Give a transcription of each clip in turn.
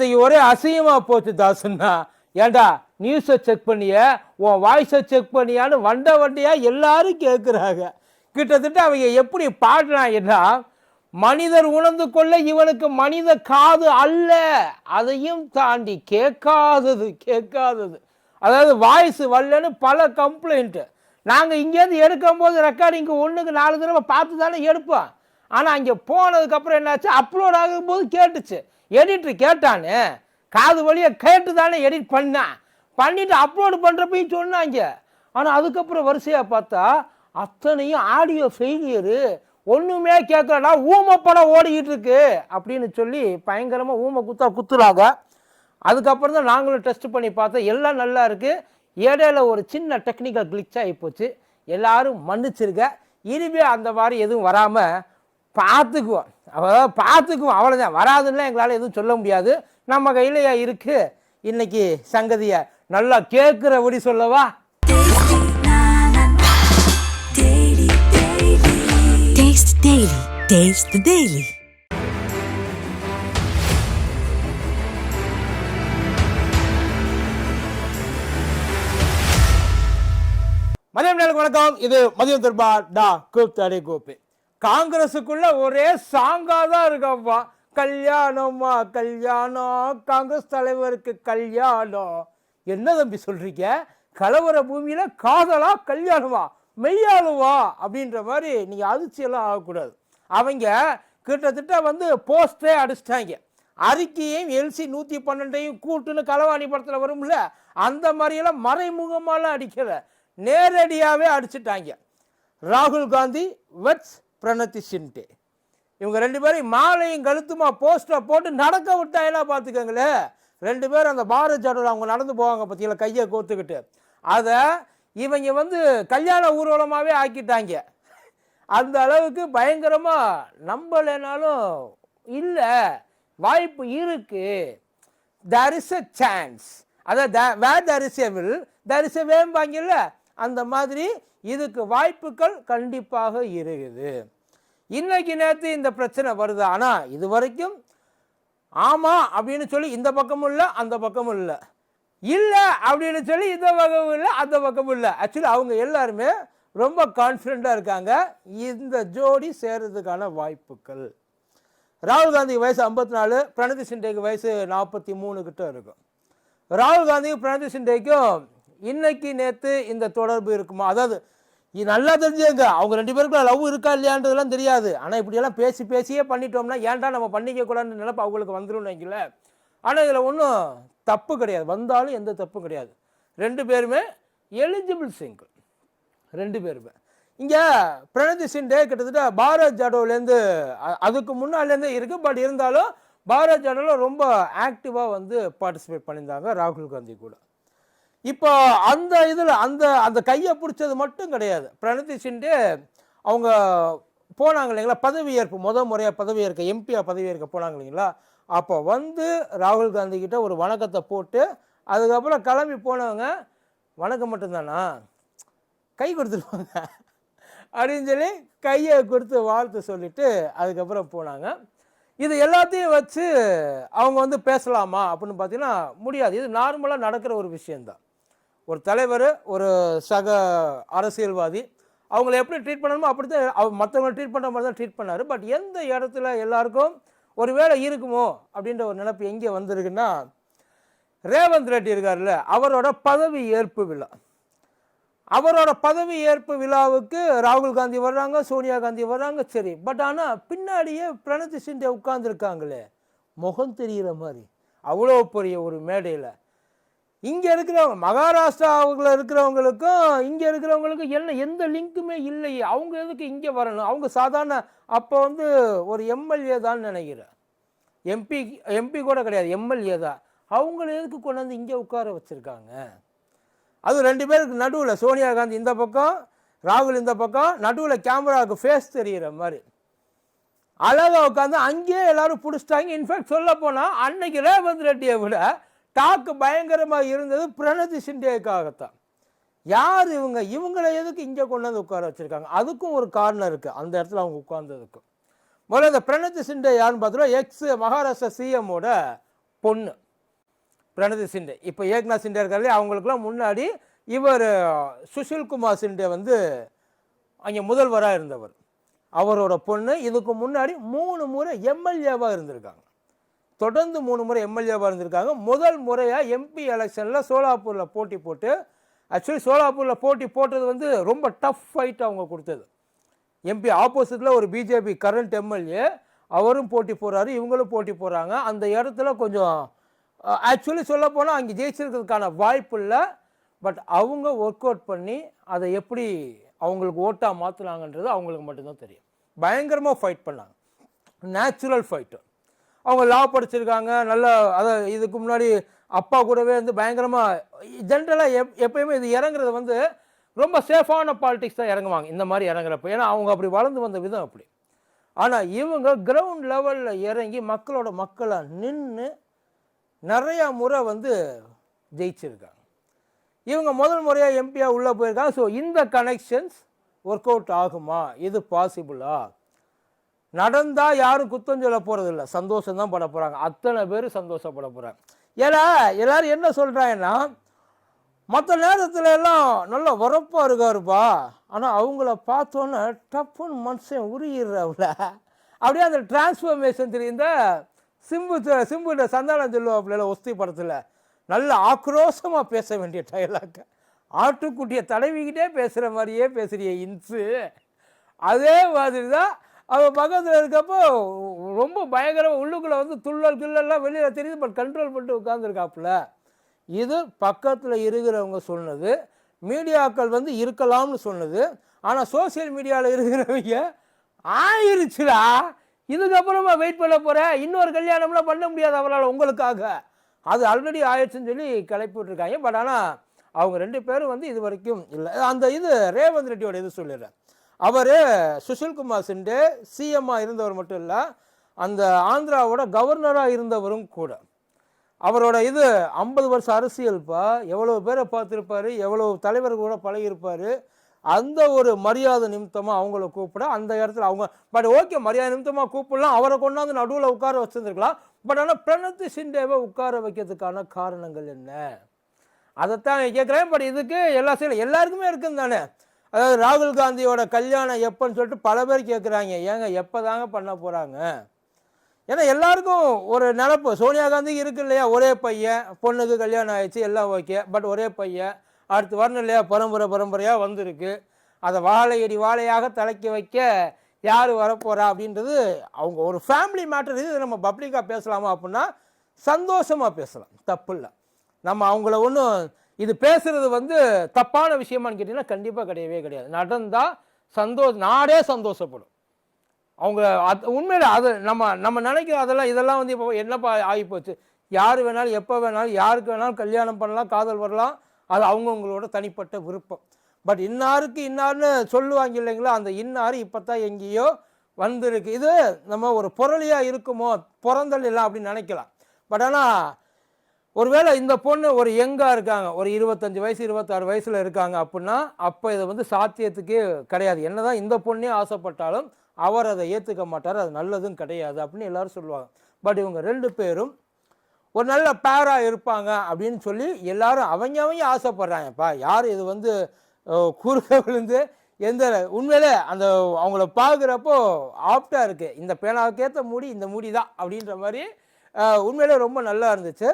இன்னைக்கு ஒரே அசிங்கமாக போச்சு தாசுன்னா ஏண்டா நியூஸை செக் பண்ணிய உன் வாய்ஸை செக் பண்ணியான்னு வண்ட வண்டியாக எல்லாரும் கேட்குறாங்க கிட்டத்தட்ட அவங்க எப்படி பாடுறாங்கன்னா மனிதர் உணர்ந்து கொள்ள இவனுக்கு மனித காது அல்ல. அதையும் தாண்டி கேட்காதது கேட்காதது. அதாவது வாய்ஸ் வரலன்னு பல கம்ப்ளைண்ட்டு நாங்கள் இங்கேருந்து எடுக்கும்போது ரெக்கார்டிங்க்கு ஒன்றுக்கு நாலு தடவை பார்த்து தானே எடுப்போம். ஆனால் அங்கே போனதுக்கப்புறம் என்னாச்சு? அப்லோட் ஆகும்போது கேட்டுச்சு. எடிட்டர் கேட்டானு காது வழியாக கேட்டு தானே எடிட் பண்ணேன் பண்ணிவிட்டு அப்லோடு பண்ணுறப்பையும் சொன்னாங்க. ஆனால் அதுக்கப்புறம் வரிசையாக பார்த்தா அத்தனையும் ஆடியோ ஃபெயிலியரு ஒன்றுமே கேட்கலடா ஊமப்படம் ஓடிக்கிட்டு இருக்கு அப்படின்னு சொல்லி பயங்கரமாக ஊமை குத்தா குத்துறாங்க. அதுக்கப்புறம் தான் நாங்களும் டெஸ்ட் பண்ணி பார்த்தோம் எல்லாம் நல்லா இருக்குது இடையில ஒரு சின்ன டெக்னிக்கல் கிளிச் ஆகி போச்சு. எல்லோரும் மன்னிச்சிருக்க இனிமே அந்த மாதிரி எதுவும் வராமல் பார்த்துக்குவோம். அதாவது பார்த்துக்குவோம். அவ்வளோதான் வராதுன்னா எங்களால் எதுவும் சொல்ல முடியாது. நம்ம கையிலையா இருக்கு? இன்னைக்கு சங்கதியை நல்லா கேட்குறபடி சொல்லவா? Daily. மதியம் நேரம் வணக்கம். இது மதியம் தர்பா டா கூப்தாடி கூப்பு. காங்கிரஸுக்குள்ள ஒரே சாங்கா தான் இருக்கப்பா கல்யாணமா கல்யாணம். காங்கிரஸ் தலைவருக்கு கல்யாணம். என்ன தம்பி சொல்றீங்க? கலவர பூமியில் காதலா கல்யாணமா? மெய்யாளுவா? அப்படின்ற மாதிரி நீங்க அதிர்ச்சியெல்லாம் ஆகக்கூடாது. அவங்க கிட்டத்தட்ட வந்து போஸ்டே அடிச்சிட்டாங்க. அறிக்கையையும் எல்சி நூற்றி பன்னெண்டையும் கூட்டுன்னு களவாணி படத்தில் வரும்ல அந்த மாதிரியெல்லாம் மறைமுகமாலாம் அடிக்கல. நேரடியாகவே அடிச்சிட்டாங்க. ராகுல் காந்தி வெட்ஸ் பிரணத்தி ஷிண்டே இவங்க ரெண்டு பேரும் மாலையும் கழுத்துமா போஸ்டரை போட்டு நடக்க விட்டாங்கன்னா பார்த்துக்கோங்களேன் ரெண்டு பேரும் அந்த பாரத் ஜாடோவில் அவங்க நடந்து போவாங்க பார்த்தீங்களா? கையை கோத்துக்கிட்டு அதை இவங்க வந்து கல்யாண ஊர்வலமாகவே ஆக்கிட்டாங்க. அந்த அளவுக்கு பயங்கரமாக நம்பலைனாலும் இல்லை. வாய்ப்பு இருக்குது தேர் இஸ் எ சான்ஸ் அதாவது where there is a will there is a வேம்பாங்கல்ல? அந்த மாதிரி இதுக்கு வாய்ப்புகள் கண்டிப்பாக இருக்குது. இன்றைக்கு நேற்று இந்த பிரச்சனை வருது. ஆனால் இது வரைக்கும் ஆமாம் அப்படின்னு சொல்லி இந்த பக்கமும் இல்லை அந்த பக்கமும் இல்லை. இல்லை அப்படின்னு சொல்லி இந்த பக்கமும் இல்லை அந்த பக்கமும் இல்லை. ஆக்சுவலி அவங்க எல்லாருமே ரொம்ப கான்ஃபிடெண்ட்டாக இருக்காங்க. இந்த ஜோடி சேர்றதுக்கான வாய்ப்புகள். ராகுல் காந்திக்கு வயசு ஐம்பத்தி நாலு பிரணதி சிண்டேக்கு வயசு நாற்பத்தி மூணு கிட்ட இருக்கும். ராகுல் காந்திக்கும் பிரணதி சிண்டேக்கும் இன்னைக்கு நேற்று இந்த தொடர்பு இருக்குமா? அதாவது நல்லா தெரிஞ்சுங்க அவங்க ரெண்டு பேருக்குள்ள லவ் இருக்கா இல்லையான்றதெல்லாம் தெரியாது. ஆனால் இப்படியெல்லாம் பேசி பேசியே பண்ணிட்டோம்னா ஏன்டா நம்ம பண்ணிக்க கூடாதுன்னு நினைப்பு அவங்களுக்கு வந்துடும் வைக்கல ஆனால் இதில் ஒன்றும் தப்பு கிடையாது. வந்தாலும் எந்த தப்பும் கிடையாது. ரெண்டு பேருமே எலிஜிபிள் சிங்கிள் ரெண்டு பேருமே. இங்கே பிரணதி சிண்டே கிட்டத்தட்ட பாரத் ஜாடோவ்லேருந்து அதுக்கு முன்னாலேருந்தே இருக்குது பட் இருந்தாலும் பாரத் ஜாடோவில் ரொம்ப ஆக்டிவாக வந்து பார்ட்டிசிபேட் பண்ணியிருந்தாங்க ராகுல் காந்தி கூட. இப்போ அந்த இதில் அந்த அந்த கையை பிடிச்சது மட்டும் கிடையாது. பிரணதி சிண்டே அவங்க போனாங்க இல்லைங்களா? பதவியேற்பு முத முறையாக பதவியேற்க எம்பியாக பதவியேற்க போனாங்க இல்லைங்களா? அப்போ வந்து ராகுல் காந்தி கிட்ட ஒரு வணக்கத்தை போட்டு அதுக்கப்புறம் கிளம்பி போனவங்க வணக்கம் மட்டும்தானா? கை கொடுத்துருவாங்க. அப்படின்னு சொல்லி கையை கொடுத்து வாழ்த்து சொல்லிட்டு அதுக்கப்புறம் போனாங்க. இது எல்லாத்தையும் வச்சு அவங்க வந்து பேசலாமா அப்படின்னு பார்த்தீங்கன்னா முடியாது. இது நார்மலாக நடக்கிற ஒரு விஷயந்தான் ஒரு தலைவர் ஒரு சக அரசியல்வாதி அவங்கள எப்படி ட்ரீட் பண்ணணுமோ அப்படி தான் அவர் மற்றவங்களை ட்ரீட் பண்ணுற மாதிரி தான் ட்ரீட் பண்ணார். பட் எந்த இடத்துல எல்லாருக்கும் ஒரு வேலை இருக்குமோ அப்படின்ற ஒரு நினைப்பு எங்கே வந்திருக்குன்னா ரேவந்த் ரெட்டி இருக்கார்ல அவரோட பதவி ஏற்பு விழா. அவரோட பதவி ஏற்பு விழாவுக்கு ராகுல் காந்தி வர்றாங்க சோனியா காந்தி வர்றாங்க சரி. பட் ஆனால் பின்னாடியே பிரணதி சிண்டே உட்கார்ந்துருக்காங்களே. முகம் தெரிகிற மாதிரி. அவ்வளோ பெரிய ஒரு மேடையில். இங்கே இருக்கிறவங்க மகாராஷ்டிராவில் இருக்கிறவங்களுக்கும் இங்கே இருக்கிறவங்களுக்கும் என்ன எந்த லிங்க்குமே இல்லையே. அவங்க எதுக்கு இங்கே வரணும்? அவங்க சாதாரண அப்போ வந்து ஒரு எம்எல்ஏ தான் நினைக்கிறேன் எம்பி எம்பி கூட கிடையாது எம்எல்ஏ தான். அவங்கள எதுக்கு கொண்டு வந்து இங்கே உட்கார வச்சுருக்காங்க? அது ரெண்டு பேருக்கு நடுவில் சோனியா காந்தி இந்த பக்கம் ராகுல் இந்த பக்கம் நடுவில் கேமராவுக்கு ஃபேஸ் தெரிகிற மாதிரி. அழகாக உட்காந்து அங்கேயே எல்லோரும் பிடிச்சிட்டாங்க. இன்ஃபேக்ட் சொல்ல போனால் அன்னைக்கு ரேவந்த் ரெட்டியை விட டாக்கு பயங்கரமாக இருந்தது பிரணதி சிண்டேக்காகத்தான். யார் இவங்க? இவங்களை எதுக்கு இங்கே கொண்டு வந்து உட்கார வச்சுருக்காங்க? அதுக்கும் ஒரு காரணம் இருக்குது அந்த இடத்துல அவங்க உட்கார்ந்ததுக்கும். முதல்ல இந்த பிரணதி சிண்டே யாருன்னு பார்த்தோம்னா எக்ஸ் மகாராஷ்டிரா சிஎம்மோட பொண்ணு. பிரணதி சிண்டே. இப்போ ஏக்நாத் சிண்டே இருக்காரு அவங்களுக்குலாம் முன்னாடி இவர் சுஷில்குமார் சிண்டே வந்து அங்கே முதல்வராக இருந்தவர். அவரோட பொண்ணு. இதுக்கு முன்னாடி மூணு முறை எம்எல்ஏவாக இருந்திருக்காங்க. தொடர்ந்து மூணு முறை எம்எல்ஏவாக இருந்திருக்காங்க. முதல் முறையாக எம்பி எலெக்ஷனில் சோலாப்பூரில் போட்டி போட்டு ஆக்சுவலி சோலாப்பூரில் போட்டி போட்டது வந்து ரொம்ப டஃப் ஃபைட் அவங்க கொடுத்தது. எம்பி ஆப்போசிட்டில் ஒரு பிஜேபி கரண்ட் எம்எல்ஏ அவரும் போட்டி போடுறாரு இவங்களும் போட்டி போடுறாங்க. அந்த இடத்துல கொஞ்சம் ஆக்சுவலி சொல்ல போனால் அங்கே ஜெயிச்சிருக்கிறதுக்கான வாய்ப்பு இல்லை. பட் அவங்க ஒர்க் அவுட் பண்ணி அதை எப்படி அவங்களுக்கு ஓட்டாக மாற்றுனாங்கன்றது அவங்களுக்கு மட்டும்தான் தெரியும். பயங்கரமாக ஃபைட் பண்ணாங்க. நேச்சுரல் ஃபைட்டு அவங்க லா படிச்சிருக்காங்க நல்ல அதை இதுக்கு முன்னாடி அப்பா கூடவே வந்து பயங்கரமாக ஜென்ரலாக எப் எப்பயுமே இது இறங்குறது வந்து ரொம்ப சேஃபான பாலிடிக்ஸ் தான் இறங்குவாங்க இந்த மாதிரி இறங்குறப்ப. ஏன்னா அவங்க அப்படி வளர்ந்து வந்த விதம் அப்படி. ஆனால் இவங்க கிரவுண்ட் லெவலில் இறங்கி மக்களோட மக்களை நின்று நிறையா முறை வந்து ஜெயிச்சிருக்காங்க. இவங்க முதல் முறையாக எம்பியாக உள்ளே போயிருக்காங்க. ஸோ இந்த கனெக்ஷன்ஸ் ஒர்க் அவுட் ஆகுமா? இது பாசிபிளா நடந்தால் யாரும் குத்தம் சொல்ல போகிறதில்ல சந்தோஷம் தான் பட போகிறாங்க அத்தனை பேர் சந்தோஷப்பட போகிறாங்க ஏன்னா எல்லோரும் என்ன சொல்கிறாங்கன்னா மற்ற நேரத்தில் எல்லாம் நல்லா உரப்பாக இருக்காருப்பா. ஆனால் அவங்கள பார்த்தோன்னே டப்புன்னு மனுஷன் உருகிடுறாப்புல அப்படியே அந்த டிரான்ஸ்ஃபர்மேஷன் தெரியுந்த சிம்பு ச- சிம்புட சந்தானம் சொல்லுவாப்புல ஒஸ்தி படத்தில். நல்ல ஆக்ரோஷமாக பேச வேண்டிய டைலாக் ஆட்டுக்குட்டியை தடவிக்கிட்டே பேசுகிற மாதிரியே பேசுகிறிய இன்ஸு அதே மாதிரி தான் அவன் பக்கத்தில் இருக்கப்போ ரொம்ப பயங்கரமாக உள்ளுக்குள்ளே வந்து துள்ளல் கிள்ளல்லாம் வெளியில் தெரியுது பட் கண்ட்ரோல் பண்ணிட்டு உட்காந்துருக்காப்புல இது பக்கத்தில் இருக்கிறவங்க சொன்னது மீடியாக்கள் வந்து இருக்கலாம்னு சொன்னது ஆனால் சோஷியல் மீடியாவில் இருக்கிறவங்க ஆயிருச்சுடா இதுக்கப்புறமா வெயிட் பண்ண போகிறேன் இன்னொரு கல்யாணம்லாம் பண்ண முடியாது அவரால் உங்களுக்காக. அது ஆல்ரெடி ஆயிடுச்சுன்னு சொல்லி கிளப்பி விட்ருக்காங்க பட் ஆனால் அவங்க ரெண்டு பேரும் வந்து இது வரைக்கும் இல்லை. அந்த இது ரேவந்த் ரெட்டியோட இது சொல்லிடுறேன். அவர் சுஷில்குமார் சிண்டே சிஎம்மாக இருந்தவர் மட்டும் இல்லை அந்த ஆந்திராவோட கவர்னராக இருந்தவரும் கூட. அவரோட இது ஐம்பது வருஷம் அரசியல்ப்பா எவ்வளோ பேரை பார்த்துருப்பாரு எவ்வளோ தலைவர் கூட பழகியிருப்பார் அந்த ஒரு மரியாதை நிமித்தமாக அவங்கள கூப்பிட அந்த இடத்துல அவங்க பட் ஓகே மரியாதை நிமித்தமாக கூப்பிடலாம் அவரை கொண்டாந்து நடுவில் உட்கார வச்சுருந்துருக்கலாம் பட் ஆனால் பிரணத்தி சிண்டேவை உட்கார வைக்கிறதுக்கான காரணங்கள் என்ன? அதைத்தான் கேட்குறேன் பட் இதுக்கு எல்லா செயலும் எல்லாருக்குமே இருக்குன்னு தானே? அதாவது ராகுல் காந்தியோட கல்யாணம் எப்போன்னு சொல்லிட்டு பல பேர் கேட்குறாங்க ஏங்க எப்போ தாங்க பண்ண போகிறாங்க ஏன்னா எல்லாருக்கும் ஒரு நினப்பு. சோனியா காந்திக்கு இருக்கு இல்லையா? ஒரே பையன் பொண்ணுக்கு கல்யாணம் ஆயிடுச்சு எல்லாம் ஓகே. பட் ஒரே பையன் அடுத்து வரணும் இல்லையா? பரம்பரை பரம்பரையாக வந்திருக்கு. அதை வாழையடி வாழையாக தலைக்க வைக்க யார் வரப்போகிறா அப்படின்றது அவங்க ஒரு ஃபேமிலி மேட்டர் இது. நம்ம பப்ளிக்காக பேசலாமா அப்படின்னா சந்தோஷமாக பேசலாம். தப்பு இல்லை நம்ம அவங்கள ஒன்றும் இது பேசுறது வந்து தப்பான விஷயமான்னு கேட்டிங்கன்னா கண்டிப்பாக கிடையவே கிடையாது. நடந்தால் சந்தோஷ நாடே சந்தோஷப்படும். அவங்க அது உண்மையில் அது நம்ம நம்ம நினைக்கிற அதெல்லாம் இதெல்லாம் வந்து இப்போ என்னப்பா ஆகிப்போச்சு? யார் வேணாலும் எப்போ வேணாலும் யாருக்கு வேணாலும் கல்யாணம் பண்ணலாம் காதல் வரலாம். அது அவங்கவுங்களோட தனிப்பட்ட விருப்பம். பட் இன்னாருக்கு இன்னார்னு சொல்லுவாங்க இல்லைங்களா? அந்த இன்னார் இப்போ தான் எங்கேயோ வந்திருக்கு. இது நம்ம ஒரு பொருளியாக இருக்குமோ? பிறந்தல் இல்லை அப்படின்னு நினைக்கலாம். பட் ஆனால் ஒருவேளை இந்த பொண்ணு ஒரு யங்காக இருக்காங்க ஒரு இருபத்தஞ்சு வயசு இருபத்தாறு வயசில் இருக்காங்க அப்படின்னா அப்போ இதை வந்து சாத்தியத்துக்கே கிடையாது. என்னதான் இந்த பொண்ணே ஆசைப்பட்டாலும் அவர் அதை ஏற்றுக்க மாட்டார் அது நல்லதும் கிடையாது அப்படின்னு எல்லாரும் சொல்லுவாங்க. பட் இவங்க ரெண்டு பேரும் ஒரு நல்ல பேராக இருப்பாங்க அப்படின்னு சொல்லி எல்லாரும் அவங்க அவங்க ஆசைப்படுறாங்கப்பா. யார் இது வந்து குறுக்க விழுந்து எந்த உண்மையிலே அந்த அவங்கள பார்க்குறப்போ ஆப்டாக இருக்குது இந்த பேனாவுக்கேற்ற மூடி இந்த மூடி தான் அப்படின்ற மாதிரி உண்மையிலே ரொம்ப நல்லா இருந்துச்சு.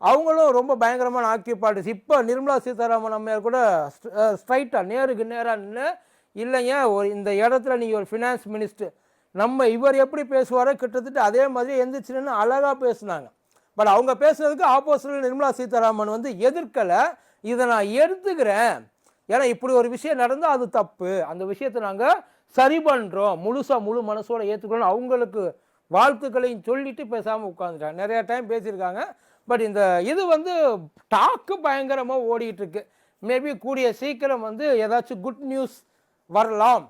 அவங்களும் ரொம்ப பயங்கரமான ஆக்கியபாட்டிஸ் இப்போ நிர்மலா சீதாராமன் அம்மையார் கூட ஸ்ட்ரைட்டாக நேருக்கு நேராக நின்று இல்லைங்க ஒரு இந்த இடத்துல நீங்கள் ஒரு ஃபினான்ஸ் மினிஸ்டர் நம்ம இவர் எப்படி பேசுவாரோ கிட்டத்தட்ட அதே மாதிரி எந்திரிச்சுன்னு அழகாக பேசுனாங்க. பட் அவங்க பேசுனதுக்கு ஆப்போசிட்டில் நிர்மலா சீதாராமன் வந்து எதிர்க்கலை. இதை நான் எடுத்துக்கிறேன். ஏன்னா இப்படி ஒரு விஷயம் நடந்தால் அது தப்பு. அந்த விஷயத்தை நாங்கள் சரி பண்ணுறோம் முழுசாக முழு மனசோட ஏற்றுக்கணும் அவங்களுக்கு வாழ்த்துக்களையும் சொல்லிட்டு பேசாமல் உட்காந்துட்டாங்க நிறையா டைம் பேசியிருக்காங்க. பட் இந்த இது வந்து டாக்கு பயங்கரமாக ஓடிட்டு இருக்கு மேபி கூடிய சீக்கிரம் வந்து ஏதாச்சும் குட் நியூஸ் வரலாம்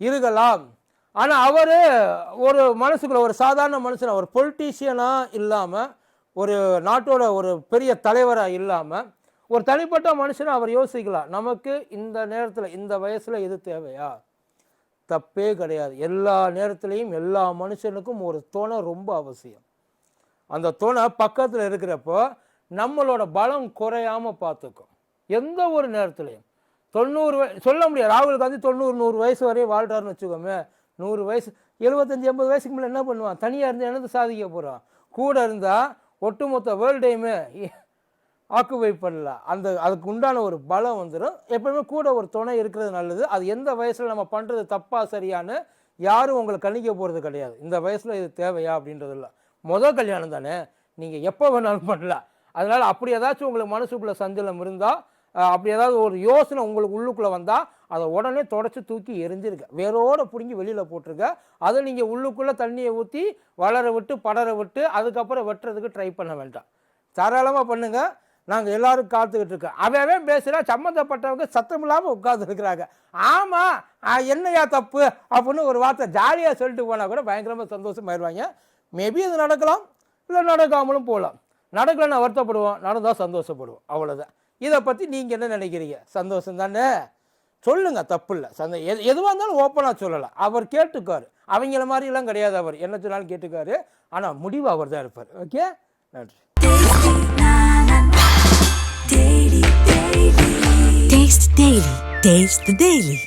இருக்கலாம். ஆனால் அவர் ஒரு மனசுக்குள்ள ஒரு சாதாரண மனுஷன் ஒரு பொலிட்டீஷியனாக இல்லாமல் ஒரு நாட்டோட ஒரு பெரிய தலைவராக இல்லாமல் ஒரு தனிப்பட்ட மனுஷனை அவர் யோசிக்கலாம். நமக்கு இந்த நேரத்தில் இந்த வயசில் இது தேவையா? தப்பே கிடையாது. எல்லா நேரத்துலையும் எல்லா மனுஷனுக்கும் ஒரு துணை ரொம்ப அவசியம். அந்த துணை பக்கத்தில் இருக்கிறப்போ நம்மளோட பலம் குறையாம பார்த்துக்கும். எந்த ஒரு நேரத்துலையும். தொண்ணூறு வய சொல்ல முடியாது. ராகுல் காந்தி தொண்ணூறு நூறு வயசு வரையும் வாழ்றாருன்னு வச்சுக்கோமே. நூறு வயசு எழுபத்தஞ்சி எண்பது வயசுக்கு மேலே என்ன பண்ணுவான்? தனியாக இருந்து எனது சாதிக்க போகிறான் கூட இருந்தால் ஒட்டுமொத்த வேர்ல்டையுமே ஆக்குபை பண்ணலாம். அந்த அதுக்கு உண்டான ஒரு பலம் வந்துடும் எப்பவுமே கூட ஒரு துணை இருக்கிறது நல்லது. அது எந்த வயசில் நம்ம பண்ணுறது தப்பாக சரியான்னு யாரும் உங்களை கணிக்க போகிறது கிடையாது. இந்த வயசில் இது தேவையா அப்படின்றது இல்லை மொதல் கல்யாணம் தானே? நீங்கள் எப்போ வேணாலும் பண்ணலாம். அதனால் அப்படி ஏதாச்சும் உங்களுக்கு மனசுக்குள்ளே சஞ்சலம் இருந்தால் அப்படி ஏதாவது ஒரு யோசனை உங்களுக்கு உள்ளுக்குள்ளே வந்தால் அதை உடனே தொடச்சி தூக்கி எரிஞ்சிருக்க வேரோடு பிடுங்கி வெளியில் போட்டிருக்க அதை நீங்கள் உள்ளுக்குள்ளே தண்ணியை ஊற்றி வளர விட்டு படர விட்டு அதுக்கப்புறம் வெட்டுறதுக்கு ட்ரை பண்ண வேண்டாம். தாராளமாக பண்ணுங்கள் நாங்கள் எல்லாரும் காத்துக்கிட்டு இருக்கோம். அவன் அவன் பேசுகிறா சம்மந்தப்பட்டவங்க சத்தம் இல்லாமல் உட்காந்துருக்குறாங்க ஆமாம் என்னையா தப்பு? அப்படின்னு ஒரு வார்த்தை ஜாலியாக சொல்லிட்டு போனால் கூட பயங்கரமாக சந்தோஷமாயிருவாங்க. மேபி அது நடக்கலாம் இல்லை நடக்காமலும் போகலாம். நடக்கலைன்னா வருத்தப்படுவோம் நடந்தால் சந்தோஷப்படுவோம் அவ்வளோதான் இதை பற்றி நீங்கள் என்ன நினைக்கிறீங்க? சந்தோஷம் தானே? சொல்லுங்கள் தப்பு இல்லை. சந்த எது எதுவாக இருந்தாலும் ஓப்பனாக சொல்லலாம். அவர் கேட்டுக்கார். அவங்கள மாதிரிலாம் கிடையாது அவர். என்ன சொன்னாலும் கேட்டுக்காரு. ஆனால் முடிவு அவர் தான் இருப்பார். ஓகே நன்றி. Taste the Daily. Taste the Daily.